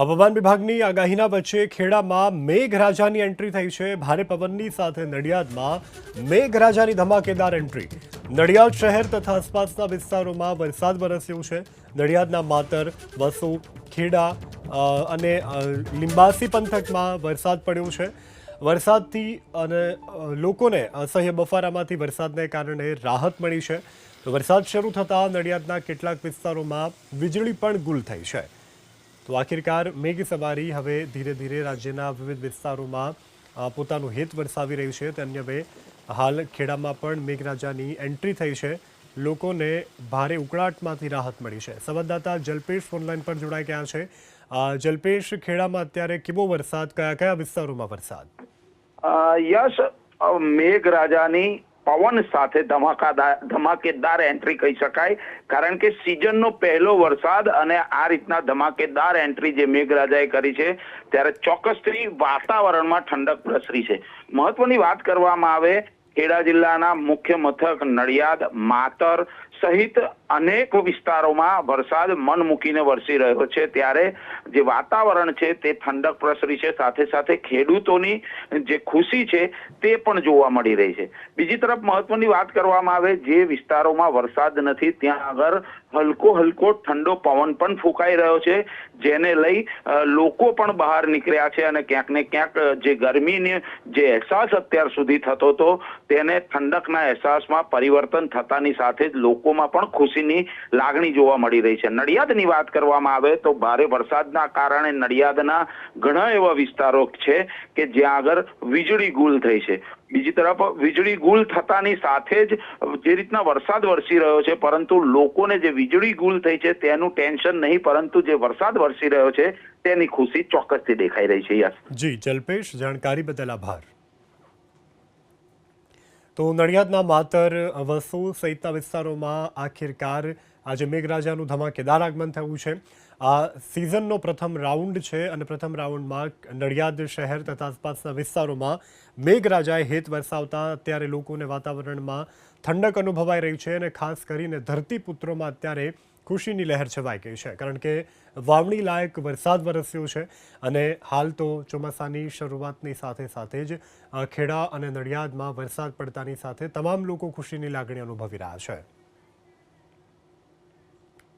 હવામાન વિભાગની આગાહીના વચ્ચે ખેડામાં મેઘરાજાની એન્ટ્રી થઈ છે. ભારે પવનની સાથે નડિયાદમાં મેઘરાજાની ધમાકેદાર એન્ટ્રી નડિયાદ શહેર તથા આસપાસના વિસ્તારોમાં વરસાદ વરસ્યો છે. નડિયાદના માતર, વસુ, ખેડા અને લિંબાસી પંથકમાં વરસાદ પડ્યો છે. વરસાદથી અને લોકોને અસહ્ય બફારામાંથી વરસાદને કારણે રાહત મળી છે. વરસાદ શરૂ થતાં નડિયાદના કેટલાક વિસ્તારોમાં વીજળી પણ ગુલ થઈ છે. તો આખિરકાર મેઘ સવારી હવે ધીરે ધીરે રાજ્યના વિવિધ વિસ્તારોમાં પોતાનું હેત વરસાવી રહ્યું છે. તે હવે હાલ ખેડામાં પણ મેઘરાજાની એન્ટ્રી થઈ છે. લોકોને ભારે ઉકળાટમાંથી રાહત મળી છે. સંવાદદાતા જલ્પેશ ફોનલાઈન પર જોડાઈ ગયા છે. જલ્પેશ, ખેડામાં અત્યારે કેવો વરસાદ કયા કયા વિસ્તારોમાં વરસાદ? યશ મેઘરાજાની પવન સાથે ધમાકેદાર એન્ટ્રી કહી શકાય. કારણ કે સિઝનનો પહેલો વરસાદ અને આ રીતના ધમાકેદાર એન્ટ્રી જે મેઘરાજાએ કરી છે, ત્યારે ચોક્કસથી વાતાવરણમાં ઠંડક પ્રસરી છે. મહત્વની વાત કરવામાં આવે ખેડા જિલ્લાના મુખ્ય મથક નડિયાદ, માતર સહિત અનેક વિસ્તારોમાં વરસાદ મન મૂકીને વરસી રહ્યો છે. ત્યારે જે વાતાવરણ છે તે ઠંડક પ્રસરી છે. સાથે સાથે ખેડૂતોની જે ખુશી છે તે પણ જોવા મળી રહી છે. બીજી તરફ મહત્વની વાત કરવામાં આવે, જે વિસ્તારોમાં વરસાદ નથી, ત્યાં આગળ હલકો હલકો ઠંડો પવન પણ ફૂંકાઈ રહ્યો છે, જેને લઈ લોકો પણ બહાર નીકળ્યા છે અને ક્યાંક ને ક્યાંક જે ગરમીની જે અહેસાસ અત્યાર સુધી થતો હતો, તેને ઠંડકના અહેસાસમાં પરિવર્તન થતાની સાથે જ લોકોમાં પણ ખુશીની લાગણી જોવા મળી રહી છે. નડિયાદની વાત કરવામાં આવે તો ભારે વરસાદના કારણે નડિયાદના ઘણા એવા વિસ્તારો છે કે જ્યાં આગળ વીજળી ગુલ થઈ છે. બીજી તરફ વીજળી ગુલ થતાની સાથે જ જે રીતના વરસાદ વરસી રહ્યો છે, પરંતુ લોકોને જે વીજળી ગુલ થઈ છે તેનું ટેન્શન નહીં, પરંતુ જે વરસાદ વરસી રહ્યો છે તેની ખુશી ચોક્કસથી દેખાઈ રહી છે યસ. જી, જલ્પેશ, જાણકારી બદલ આભાર. તો નડિયાદના માતર વસુ સહિતના વિસ્તારોમાં આખિરકાર આજે મેઘરાજાનું ધમાકેદાર આગમન થયું છે. આ સિઝનનો પ્રથમ રાઉન્ડ છે અને પ્રથમ રાઉન્ડમાં નડિયાદ શહેર તથા આસપાસના વિસ્તારોમાં મેઘરાજાએ હેત વરસાવતા અત્યારે લોકોને વાતાવરણમાં ઠંડક અનુભવાઈ રહી છે અને ખાસ કરીને ધરતીપુત્રોમાં અત્યારે ખુશીની લહેર છવાઈ ગઈ છે, કારણ કે વાવણી લાયક વરસાદ વરસ્યો છે અને હાલ તો ચોમાસાની શરૂઆતની સાથે સાથે જ ખેડા અને નડિયાદમાં વરસાદ પડતાની સાથે તમામ લોકો ખુશીની લાગણી અનુભવી રહ્યા છે.